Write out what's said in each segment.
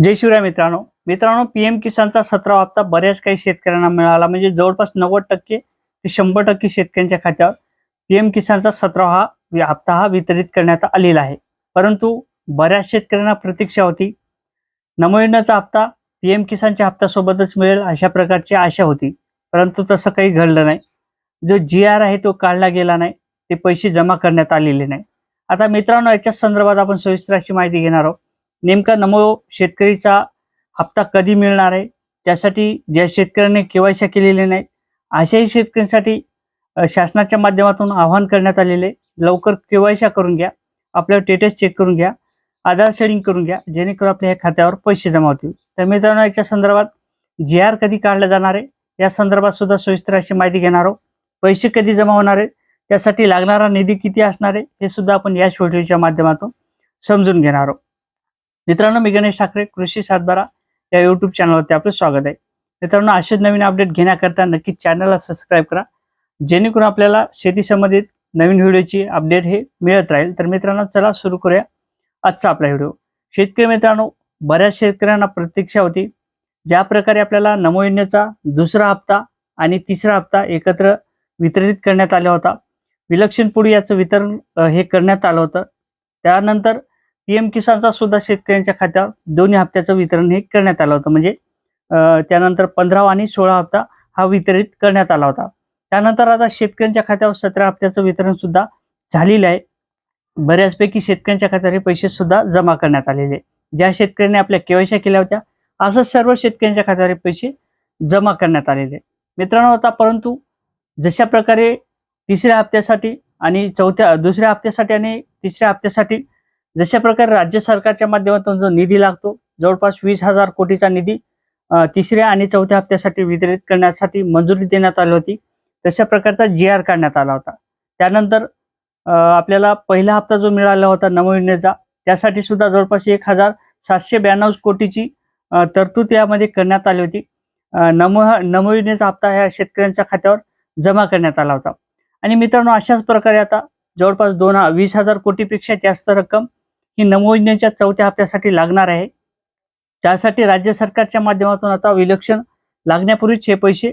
जय शिवराय मित्रांनो. मित्रांनो पीएम किसानचा सतरा हप्ता बऱ्याच काही शेतकऱ्यांना मिळाला. म्हणजे जवळपास नव्वद टक्के ते शंभर टक्के शेतकऱ्यांच्या खात्यावर पीएम किसानचा सतरा हा हप्ता हा वितरित करण्यात आलेला आहे. परंतु बऱ्याच शेतकऱ्यांना प्रतीक्षा होती. नमो हप्ता पीएम किसानच्या हप्त्यासोबतच मिळेल अशा प्रकारची आशा होती. परंतु तसं काही घडलं नाही. जो जी आर आहे तो काढला गेला नाही. ते पैसे जमा करण्यात आलेले नाही. आता मित्रांनो याच्या संदर्भात आपण सविस्तर अशी माहिती घेणार आहोत. नेमका नमो शेतकरीचा हप्ता कधी मिळणार आहे? त्यासाठी ज्या शेतकऱ्यांनी केवायशा केलेले नाही अशाही शेतकऱ्यांसाठी शासनाच्या माध्यमातून आवाहन करण्यात आलेले लवकर केवायशा करून घ्या. आपल्या स्टेटस चेक करून घ्या. आधार सेडिंग करून घ्या. जेणेकरून आपल्या ह्या खात्यावर पैसे जमा होतील. तर मित्रांनो याच्या संदर्भात जी आर कधी काढला जाणार आहे? या संदर्भात सुद्धा सविस्तर अशी माहिती घेणार आहोत. पैसे कधी जमा होणार आहेत? त्यासाठी लागणारा निधी किती असणार आहे? हे सुद्धा आपण या व्हिडिओच्या माध्यमातून समजून घेणार आहोत. मित्रांनो मी गणेश ठाकरे कृषी सातबारा या युट्यूब चॅनलवरती आपलं स्वागत आहे. मित्रांनो असेच नवीन अपडेट घेण्याकरता नक्की चॅनलला सबस्क्राईब करा. जेणेकरून आपल्याला शेती संबंधित नवीन व्हिडिओची अपडेट हे मिळत राहील. तर मित्रांनो चला सुरू करूया आजचा आपला व्हिडिओ शेतकरी मित्रांनो बऱ्याच शेतकऱ्यांना प्रतीक्षा होती. ज्या प्रकारे आपल्याला नमो योजनेचा दुसरा हप्ता आणि तिसरा हप्ता एकत्र वितरित करण्यात आला होता. विलक्षण पुढे याचं वितरण हे करण्यात आलं होतं. त्यानंतर पीएम किसानचा सुद्धा शेतकऱ्यांच्या खात्यावर दोन्ही हप्त्याचं वितरण हे करण्यात आलं होतं. म्हणजे त्यानंतर पंधरा आणि सोळा हप्ता हा वितरित करण्यात आला होता. त्यानंतर आता शेतकऱ्यांच्या खात्यावर सतरा हप्त्याचं वितरण सुद्धा झालेलं आहे. बऱ्याचपैकी शेतकऱ्यांच्या खात्यावर हे पैसे सुद्धा जमा करण्यात आलेले ज्या शेतकऱ्यांनी आपल्या केवायशा केल्या होत्या असं सर्व शेतकऱ्यांच्या खात्यावर पैसे जमा करण्यात आलेले आहे. मित्रांनो आता परंतु जशा प्रकारे तिसऱ्या हप्त्यासाठी आणि चौथ्या दुसऱ्या हप्त्यासाठी आणि तिसऱ्या हप्त्यासाठी जशा प्रकारे राज्य सरकारच्या माध्यमातून जो निधी लागतो जवळपास वीस हजार कोटीचा निधी तिसऱ्या आणि चौथ्या हप्त्यासाठी वितरित करण्यासाठी मंजुरी देण्यात आली होती. तशा प्रकारचा जी आर काढण्यात आला होता. त्यानंतर आपल्याला पहिला हप्ता जो मिळाला होता नमो त्यासाठी सुद्धा जवळपास एक हजार सातशे ब्याण्णव कोटीची तरतूद यामध्ये करण्यात आली होती. नमो नमो हप्ता ह्या शेतकऱ्यांच्या खात्यावर जमा करण्यात आला होता. आणि मित्रांनो अशाच प्रकारे आता जवळपास दोन वीस हजार कोटीपेक्षा जास्त रक्कम ही नमो चौथ्या हप्त्यासाठी लागणार आहे. त्यासाठी राज्य सरकारच्या माध्यमातून आता विलक्षण लागण्यापूर्वीच हे पैसे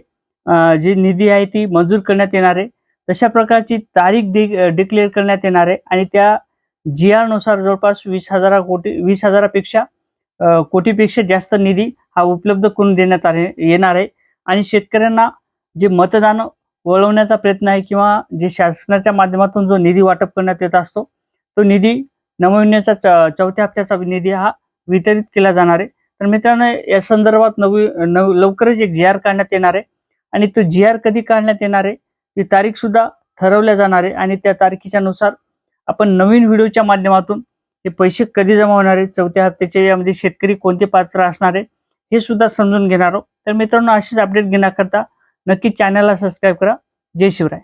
जी निधी आहे ती मंजूर करण्यात येणार आहे. तशा प्रकारची तारीख डिक्लेअर करण्यात येणार आहे आणि त्या जी आरनुसार जवळपास वीस हजारा कोटी वीस हजारापेक्षा कोटीपेक्षा जास्त निधी हा उपलब्ध करून देण्यात आले येणार आहे. आणि शेतकऱ्यांना जे मतदान वळवण्याचा प्रयत्न आहे किंवा जे शासनाच्या माध्यमातून जो निधी वाटप करण्यात येत असतो तो निधी नवविण्याचा चौथ्या हप्त्याचा निधी हा वितरित केला जाणार आहे. तर मित्रांनो या संदर्भात नवी नव लवकरच एक जी आर काढण्यात येणार आहे. आणि तो जी आर कधी काढण्यात येणार आहे ती तारीख सुद्धा ठरवल्या जाणार आहे. आणि त्या तारखेच्या नुसार आपण नवीन व्हिडिओच्या माध्यमातून हे पैसे कधी जमा होणार आहे चौथ्या हप्त्याच्या यामध्ये शेतकरी कोणते पात्र असणार आहे हे सुद्धा समजून घेणार आहोत. तर मित्रांनो अशीच अपडेट घेण्याकरता नक्की चॅनलला सबस्क्राईब करा. जय शिवराय.